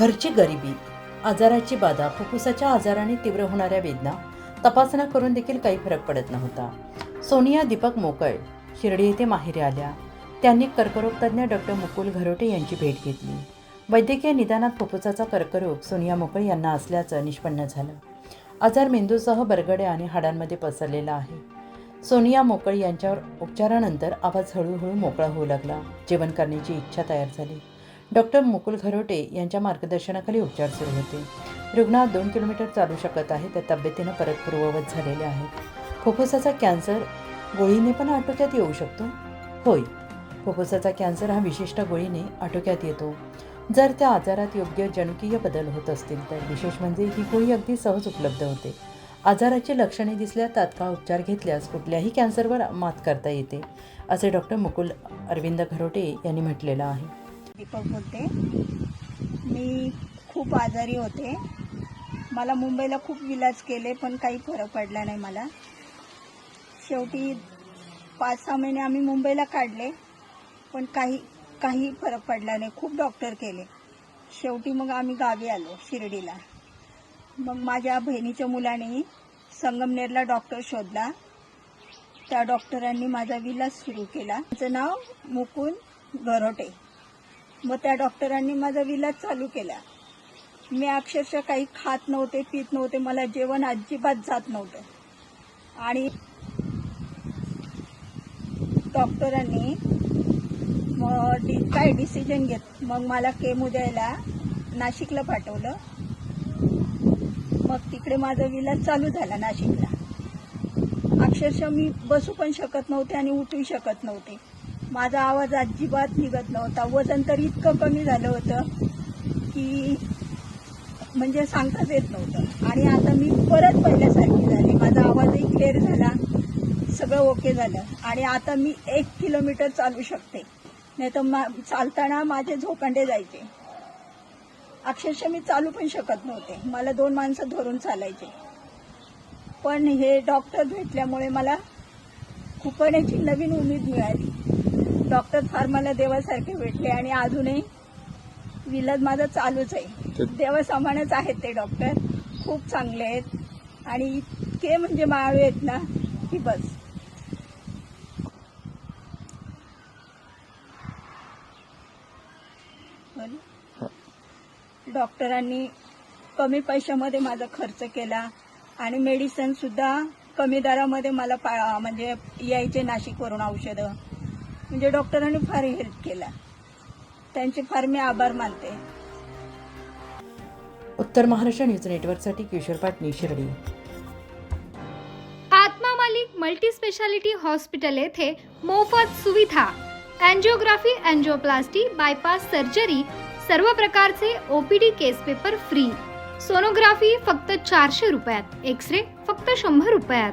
घरची गरिबी आजाराची बाधा फुफ्फुसाच्या आजाराने तीव्र होणाऱ्या वेदना तपासण्या करून देखील काही फरक पडत नव्हता. सोनिया दीपक मोकळ शिर्डी येथे माहेरी आल्या. त्यांनी कर्करोग तज्ज्ञ डॉक्टर मुकुल घरोटे यांची भेट घेतली. वैद्यकीय निदानात फुफ्फुसाचा कर्करोग सोनिया मोकळ यांना असल्याचं निष्पन्न झालं. आजार मेंदूसह बरगडे आणि हाडांमध्ये पसरलेला आहे. सोनिया मोकळ यांच्यावर उपचारानंतर आवाज हळूहळू मोकळा होऊ लागला. जेवण करण्याची इच्छा तयार झाली. डॉक्टर मुकुल घरोटे यांच्या मार्गदर्शनाखाली उपचार सुरू होते. रुग्ण दोन किलोमीटर चालू शकत आहे त्या तब्येतीनं परत पूर्ववत झालेले आहेत. फुफ्फुसाचा कॅन्सर गोळीने पण आटोक्यात येऊ शकतो? होय. फुफ्फुसाचा कॅन्सर हा विशिष्ट गोळीने आटोक्यात येतो. जर त्या आजारात योग्य जनुकीय बदल होत असतील तर विशेष म्हणजे ही गोळी अगदी सहज उपलब्ध होते. आजाराची लक्षणे दिसल्या तात्काळ उपचार घेतल्यास कुठल्याही कॅन्सरवर मात करता येते असे डॉक्टर मुकुल अरविंद घरोटे यांनी म्हटलेलं आहे. दीपक बोलते. मी खूप आजारी होते. मला मुंबईला खूप इलाज केले पण काही फरक पडला नाही मला. शेवटी पाच सहा महिने आम्ही मुंबईला काढले पण काही काही फरक पडला नाही. खूप डॉक्टर केले. शेवटी मग आम्ही गावी आलो शिर्डीला. मग माझ्या बहिणीच्या मुलाने संगमनेरला डॉक्टर शोधला. त्या डॉक्टरांनी माझा विलास सुरू केला. त्याचं नाव मुकुल गरोटे मग त्या डॉक्टरांनी माझा विलाज चालू केला. मी अक्षरशः काही खात नव्हते पित नव्हते मला जेवण अजिबात जात नव्हतं. आणि डॉक्टरांनी मग डि काय डिसिजन घेत मग मला केमो द्यायला नाशिकला पाठवलं. मग तिकडे माझा विलाज चालू झाला नाशिकला. अक्षरशः मी बसू पण शकत नव्हते आणि उठू शकत नव्हते. माझा आवाज अजिबात निघत नव्हता. वजन तर इतकं कमी झालं होतं की म्हणजे सांगताच येत नव्हतं. आणि आता मी परत पहिल्यासारखी झाली. माझा आवाजही क्लिअर झाला. सगळं ओके झालं. आणि आता मी एक किलोमीटर चालू शकते. नाही तर मा चालताना माझे झोकांडे जायचे. अक्षरशः मी चालू पण शकत नव्हते. मला दोन माणसं धरून चालायचे. पण हे डॉक्टर भेटल्यामुळे मला खुपण्याची नवीन उमेद मिळाली. डॉक्टर फार मला देवासारखे भेटले आणि अजूनही विलाज माझा चालूच आहे. देवासामानच आहेत ते डॉक्टर. खूप चांगले आहेत. आणि इतके म्हणजे माळू आहेत ना की बस. डॉक्टरांनी कमी पैशामध्ये माझा खर्च केला आणि मेडिसिन सुद्धा कमी दरामध्ये मला म्हणजे यायचे नाशिकवरून औषधं. म्हणजे डॉक्टरांनी फार हेल्प केला. त्यांचे फार मी आभार मानते. उत्तर महाराष्ट्र न्यूज नेटवर्कसाठी Kishor Patni Shirdi. Atma Malik multi speciality hospital येथे मोफत सुविधा. अँजिओग्राफी अँजिओप्लास्टी बायपास सर्जरी सर्व प्रकारचे OPD case paper free. Sonography फक्त चारशे रुपयात एक्स रे फक्त शंभर रुपयात.